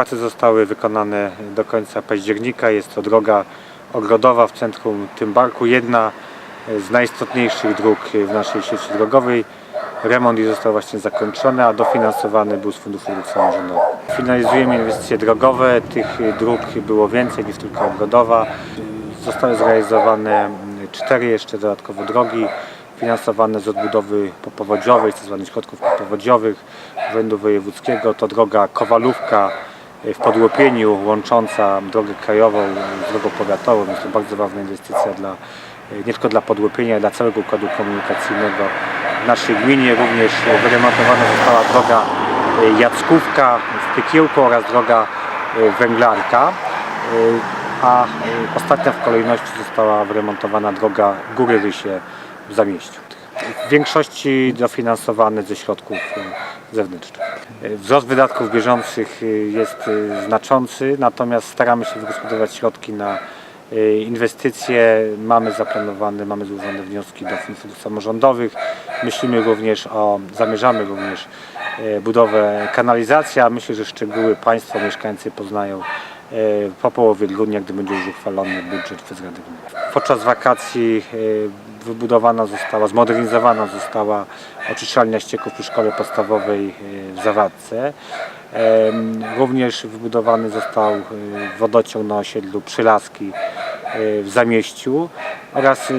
Prace zostały wykonane do końca października. Jest to droga ogrodowa w centrum Tymbarku, jedna z najistotniejszych dróg w naszej sieci drogowej. Remont został właśnie zakończony, a dofinansowany był z Funduszu Dróg Samorządowych. Finalizujemy inwestycje drogowe. Tych dróg było więcej niż tylko ogrodowa. Zostały zrealizowane cztery jeszcze dodatkowo drogi finansowane z odbudowy popowodziowej, tzw. środków popowodziowych Urzędu Wojewódzkiego. To droga Kowalówka w Podłopieniu łącząca drogę krajową z drogą powiatową. Jest to bardzo ważna inwestycja dla, nie tylko dla Podłopienia, ale dla całego układu komunikacyjnego w naszej gminie. Również wyremontowana została droga Jackówka w Piekiełku oraz droga Węglarka. A ostatnia w kolejności została wyremontowana droga Góry Rysie w Zamieściu. W większości dofinansowane ze środków e, zewnętrznych. E, Wzrost wydatków bieżących e, jest e, znaczący, natomiast staramy się wygospodarować środki na e, inwestycje. Mamy zaplanowane, mamy złożone wnioski do funduszy samorządowych. Myślimy również o, zamierzamy również budowę kanalizacji, a myślę, że szczegóły Państwo, mieszkańcy poznają po połowie grudnia, gdy będzie już uchwalony budżet przez Radę Gminy. Podczas wakacji e, wybudowana została, zmodernizowana została oczyszczalnia ścieków przy szkole podstawowej e, w Zawadce. Również wybudowany został e, wodociąg na osiedlu Przylaski e, w Zamieściu oraz e,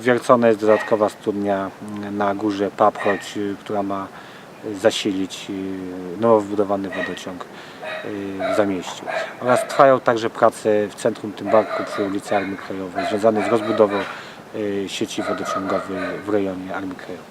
wiercona jest dodatkowa studnia na górze Papchoć, e, która ma zasilić e, nowo wybudowany wodociąg e, w Zamieściu. Oraz trwają także prace w centrum Tymbarku przy ulicy Armii Krajowej związane z rozbudową e, sieci wodociągowej w rejonie Armii Krajowej.